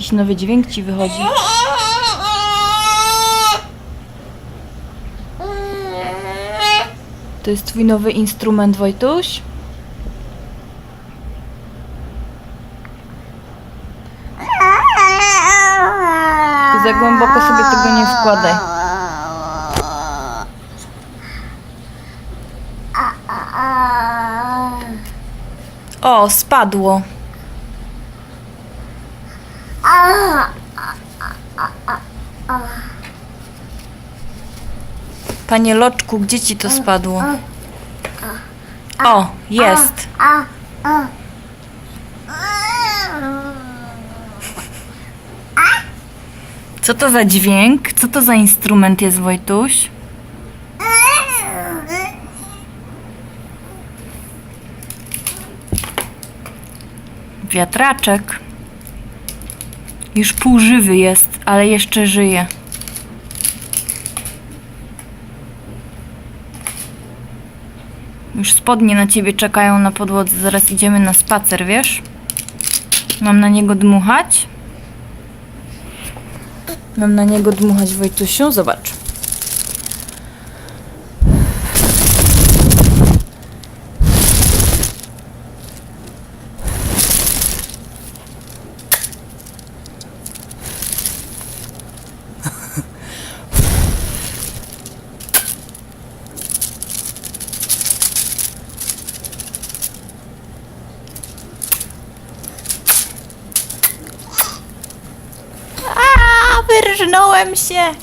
Jakiś nowy dźwięk ci wychodzi. To jest twój nowy instrument, Wojtuś? Za głęboko sobie tego nie wkładaj. O, spadło. Panie Loczku, gdzie ci to spadło? O, jest. Co to za dźwięk? Co to za instrument jest, Wojtuś? Wiatraczek. Już półżywy jest, ale jeszcze żyje. Już spodnie na ciebie czekają na podłodze. Zaraz idziemy na spacer, wiesz? Mam na niego dmuchać? Mam na niego dmuchać, Wojtusiu? Zobacz. A, wyrżnąłem się!